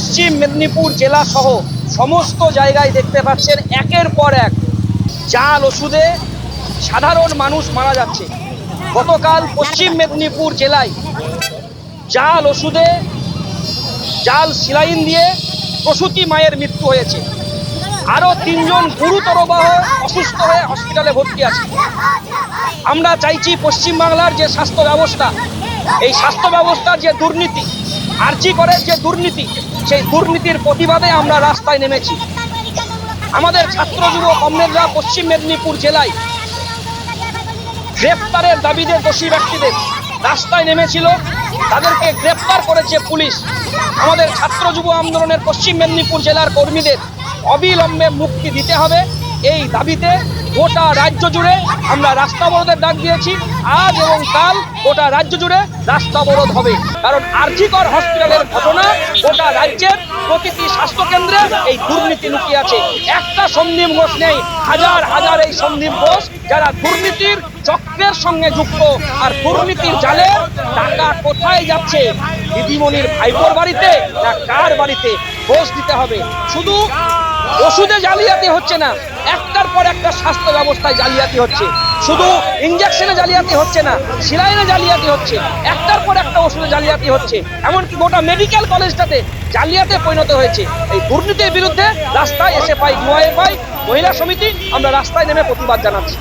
পশ্চিম মেদিনীপুর জেলা সহ সমস্ত জায়গায় দেখতে পাচ্ছেন একের পর এক জাল ওষুধে সাধারণ মানুষ মারা যাচ্ছে। গতকাল পশ্চিম মেদিনীপুর জেলায় জাল ওষুধে জাল সিলাইন দিয়ে প্রসূতি মায়ের মৃত্যু হয়েছে। আরও তিনজন গুরুতরবাহ অসুস্থ হয়ে হসপিটালে ভর্তি আছে। আমরা চাইছি পশ্চিমবাংলার যে স্বাস্থ্য ব্যবস্থা, এই স্বাস্থ্য ব্যবস্থার যে দুর্নীতি আর্জি করে যে দুর্নীতি, সেই দুর্নীতির প্রতিবাদে আমরা রাস্তায় নেমেছি। আমাদের ছাত্র যুব কমরেডরা পশ্চিম মেদিনীপুর জেলায় গ্রেপ্তারের দাবিতে দোষী ব্যক্তিদের রাস্তায় নেমেছিল। তাদেরকে গ্রেপ্তার করেছে পুলিশ। আমাদের ছাত্র যুব আন্দোলনের পশ্চিম মেদিনীপুর জেলার কর্মীদের অবিলম্বে মুক্তি দিতে হবে। এই দাবিতে গোটা রাজ্য জুড়ে আমরা রাস্তা অবরোধের ডাক দিয়েছি। আজ এবং কাল গোটা রাজ্য জুড়ে রাস্তা অবরোধ হবে। কারণ আরজিকর হসপিটালের ঘটনা গোটা রাজ্যের প্রতিটি স্বাস্থ্য কেন্দ্রে এই দুর্নীতি লুকিয়ে আছে। একটা সন্দীপ ঘোষ নেই, হাজার হাজার এই সন্দীপ ঘোষ যারা দুর্নীতির চক্রের সঙ্গে যুক্ত। আর দুর্নীতির জালে টাকা কোথায় যাচ্ছে? দিদিমণির ভাইপোর বাড়িতে না কার বাড়িতে? ঘোষ দিতে হবে। শুধু ওষুধে জালিয়াতি হচ্ছে না। একটার পর একটা স্বাস্থ্য ব্যবস্থায় জালিয়াতি হচ্ছে। শুধু ইঞ্জেকশনে জালিয়াতি হচ্ছে না সিলাইনে জালিয়াতি হচ্ছে। একটার পর একটা ওষুধে জালিয়াতি হচ্ছে। এমনকি গোটা মেডিকেল কলেজটাতে জালিয়াতে পরিণত হয়েছে। এই দুর্নীতির বিরুদ্ধে রাস্তায় এসে পাই পাই মহিলা সমিতি, আমরা রাস্তায় নেমে প্রতিবাদ জানাচ্ছি।